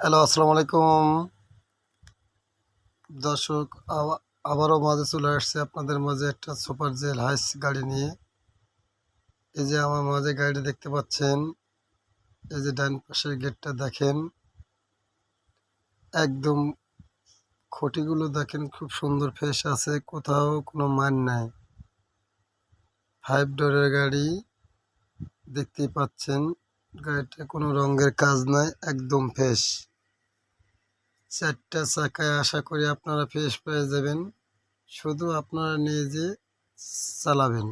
Hello, আসসালামু আলাইকুম। দর্শক, আবা- আবারও মাঝে চলে আসছে আপনাদের মাঝে একটা সুপার জেল হাইস গাড়ি নিয়ে। এই যে আমার মাঝে গাড়িটা দেখতে পাচ্ছেন, এই যে ডান পাশের গেটটা দেখেন। একদম খুঁটিগুলো দেখেন, খুব সুন্দর ফ্রেশ আছে, কোথাও কোনো মান নাই। ফাইভ ডোরের গাড়ি দেখতেই পাচ্ছেন। গাড়িটা কোনো রঙের কাজ নাই, একদম ফ্রেশ চারটা চাকায় আশা করি আপনারা ফ্রেশ পেয়ে যাবেন। শুধু আপনারা নিয়ে যে চালাবেন।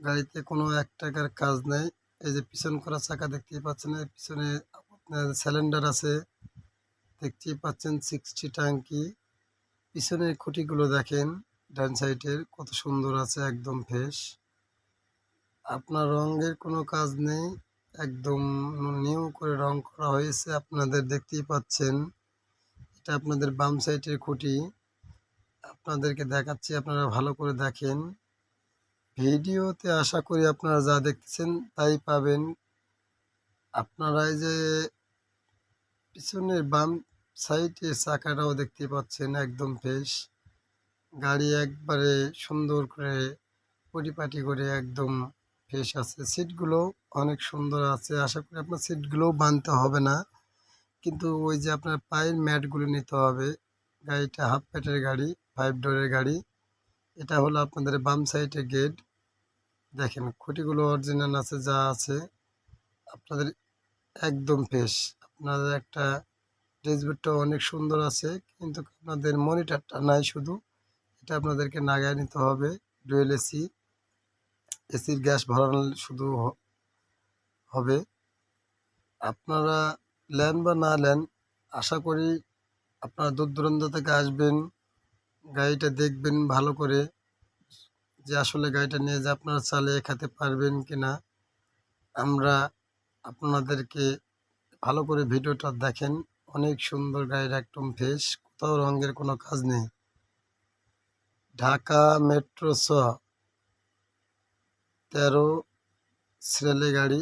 গাড়িতে কোনো এক টাকার কাজ নাই। এই যে পিছন করা চাকা দেখতেই পাচ্ছেন, এর পিছনে আপনার সিলিন্ডার আছে। দেখতেই পাচ্ছেন সিক্সটি ট্যাঙ্কি পিছনের খুঁটিগুলো দেখেন, ডান সাইডের কত সুন্দর আছে, একদম ফ্রেশ আপনার রঙের কোনো কাজ নেই। একদম নিউ করে রং করা হয়েছে, আপনাদের দেখতেই পাচ্ছেন। এটা আপনাদের বাম সাইডের খুঁটি। আপনাদেরকে দেখাচ্ছি, আপনারা ভালো করে দেখেন। ভিডিওতে আশা করি আপনারা যা দেখতেছেন তাই পাবেন। আপনারা যে পিছনের বাম সাইডের চাকাটাও দেখতে পাচ্ছেন, একদম ফ্রেশ। গাড়ি একবারে সুন্দর করে পরিপাটি করে একদম ফ্রেশ আছে। সিটগুলো অনেক সুন্দর আছে। আশা করি আপনার সিটগুলোও বানতে হবে না। কিন্তু ওই যে আপনার পায়ের ম্যাটগুলো নিতে হবে। গাড়িটা হাফ প্যাটের গাড়ি ফাইভ ডোরের গাড়ি। এটা হলো আপনাদের বাম সাইডের গেট দেখেন, খুঁটিগুলো অরিজিনাল আছে, যা আছে। আপনাদের একদম ফ্রেশ আপনাদের একটা ড্যাশবোর্ডটা অনেক সুন্দর আছে। কিন্তু আপনাদের মনিটরটা নাই শুধু। এটা আপনাদেরকে নাগায় নিতে হবে। ডুয়েল এসি এসির গ্যাস ভরানো শুধু হবে। আপনারা লেন বা না লেন, আশা করি আপনারা দূর দূরান্ত থেকে আসবেন, গাড়িটা দেখবেন ভালো করে, যে আসলে গাড়িটা নিয়ে যে আপনারা চালিয়ে খেতে পারবেন কি না আমরা আপনাদেরকে ভালো করে ভিডিওটা দেখেন, অনেক সুন্দর গাড়ির একদম ফ্রেশ কোথাও রঙের কোনো কাজ নেই। ঢাকা মেট্রো ছ তেরো সিরিয়ালের গাড়ি